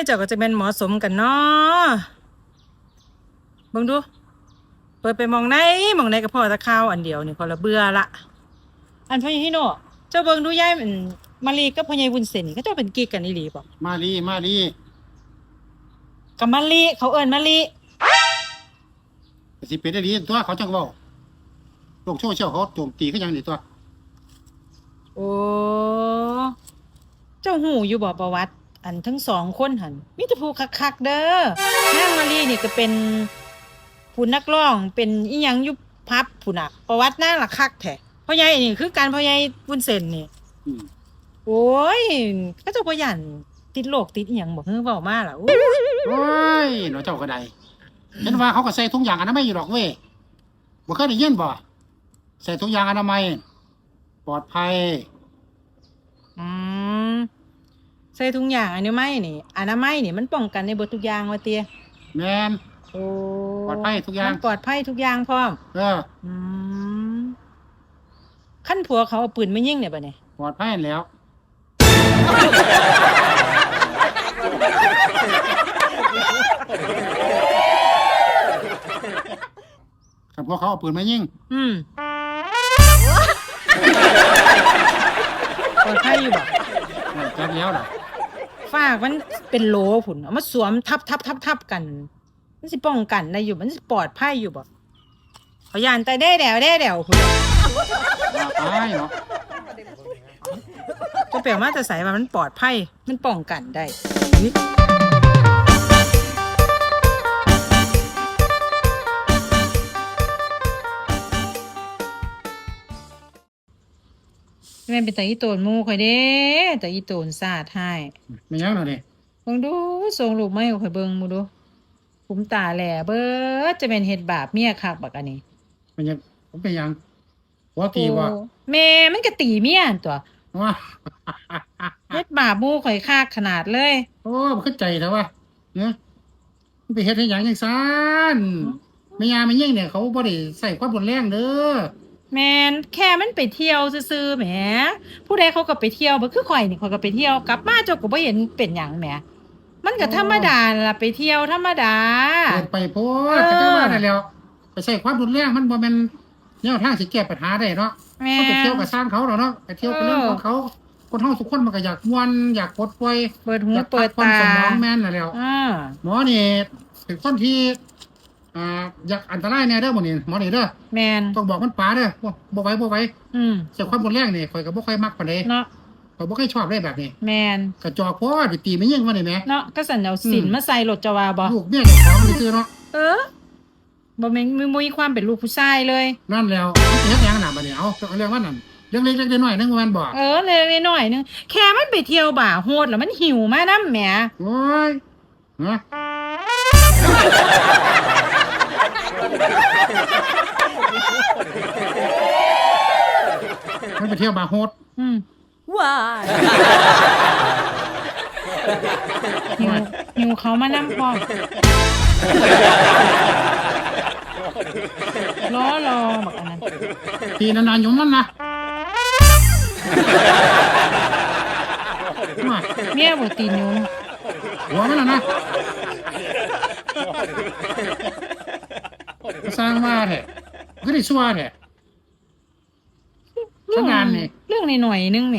ยเจ้าก็จะเป็นเหมาะสมกันเนาะเบิ่งดู เปิดไปมองไหนมองไหนก็พอแตะข้าวอันเดียวนี่พอละเบื่อละ อันพ่อใหญ่ฮิโน่เจ้าเบิ่งดูยายมันมารีกับพ่อใหญ่วุ้นเส้นนี่เขาเจ้าเป็นกิ๊กกันอีหลีบ่มาลีมาลีกับมารีเขาเอิ้นมารีสิเป็นได้ดีตัวเขาจังเว้าโลกโซเชียลเขาโจมตีเขาอย่างนี้ตัว โอ้ เจ้าหูอยู่บ่ประวัติ อันทั้งสองคนหันมีแต่ผู้คักๆเด้อนางมารีนี่ก็เป็นผู้นักร้องเป็นอีหยังอยู่พับผู้น่ะประวัตินางละคักแท้พ่อใหญ่นี่คือการพ่อใหญ่วุ้นเส้นนี่อืมโอ้ยเขาเจ้าบ่ยันติดโรคติดอีหยังบ่ฮือเว้ามาล่ะโอ้ยโอ้ยเนาะเจ้าก็ได้เห็นว่าเขาก็ใส่ถุงยางอนามัยอยู่ดอกเว้ยบ่เคยได้ยินบ่ใส่ถุงยางอนามัย ปลอดภัย อืม ใส่ถุงยางอนามัยนี่อนามัยนี่มันป้องกันในเบิดทุกอย่างว่าเตียแม่นโอ้ปลอดภัยทุกอย่าง มันปลอดภัยทุกอย่างพร้อมเอออืมขั้นผัวเขาเอาปืนมายิงเนี่ยบ่เนี่ยปลอดภัยแล้วครับพวกเขาเอาปืนมายิงอืมปลอดภัยอยู่บ่ เออจับแล้วล่ะ ฝากมันเป็นโหลผุนเอามาสวมทับทับทับทับกัน มันสิป้องกันได้อยู่มันสิปลอดภัยอยู่บ่เขายานแต่ได้แดวได้แดวผุนว่าไปเนาะก็แปลว่าจะใส่ว่ามันปลอดภัยมันป้องกันได้ แม่นเป็นแต่อีโตนหมูข่อยเด้แต่อีโตนสาดให้ไม่ยังหรอกนี่เบิ่งดูส่งรูปมาให้ข่อยเบิ่งหมูดูขุมตาแหล่เบิดจะเป็นเฮ็ดบาปเมียคักบักอันนี้ไม่ยังผมเป็นยังหัวตีว่าโอ้แม่มันก็ตีเมียหั่นตัวว่าเฮ็ดบาปหมู่ข่อยคักขนาดเลย โอ้มันเข้าใจแล้วว่าเนี่ยมันไปเฮ็ดให้หยังจังซันไม่ยาไม่ยิ่งเนี่ยเขาบ่ได้ใส่ความรุนแรงเด้อ แม่นแค่มันไปเที่ยวซื่อๆแหม ผู้ใดเขาก็ไปเที่ยวบ่คือข่อยนี่ข่อยก็ไปเที่ยวกลับมาเจ้าก็บ่เห็นเป็นหยังแหม มันก็ธรรมดาล่ะไปเที่ยวธรรมดา เกินไปโพดเออ ก็จังว่าได้แล้ว ไปใส่ความรุนแรงมันบ่แม่นแนวทางสิแก้ปัญหาได้เนาะแม่เขาไปเที่ยวกับสร้างเขาเนาะเนาะไปเที่ยวกับเรื่องของเขา คนเฮาทุกคนมันก็อยากม่วนอยากปลดปล่อยเปิดหูอยากเปิดพักผ่อนตาสมองแม่นน่ะแล้วอ่าหมอนี่เป็นคนที่ อ่าอยากอันตรายแน่เด้อหมอนี่หมอนี่เด้อแม่นต้องบอกมันป๋าเด้อบ่บ่ไหวบ่ไหวอืมเสียความรุนแรงนี่ข่อยก็บ่ค่อยมักปานใดเนาะข่อยบ่ค่อยชอบได้แบบนี้แม่นกระจอกโพดไปตีไม่ยิงมานี่แหมเนาะก็สันเอาสินอืมมาใส่รถจะว่าบ่ลูกเมียเจ้าของนี่ซื่อเนาะเออบ่แม่นมีมุยความเป็นลูกผู้ชายเลยนั่นแล้วมันสิเฮ็ดหยังน่ะบัดนี้เอาเอาเรื่องว่านั่นเรื่องเล็กๆน้อยๆนึงว่ามันบ่เออเล็กๆน้อยๆนึงแค่มันไปเที่ยวบ่าโหดแล้วมันหิวมานำแหมโอ้ยเนาะมันไปเที่ยวบาร์โฮสอืม Why? หิวหิวเขามานำพร้อมรอรอบักอันนั้นตีนานๆอยู่มันนะว่าเมียบ่ตีนยุงหัวมันน่ะนะ สร้างมาแท้ก็ได้ชั่วแท้ทำงานนี่ เรื่องน้อยๆนึงแหม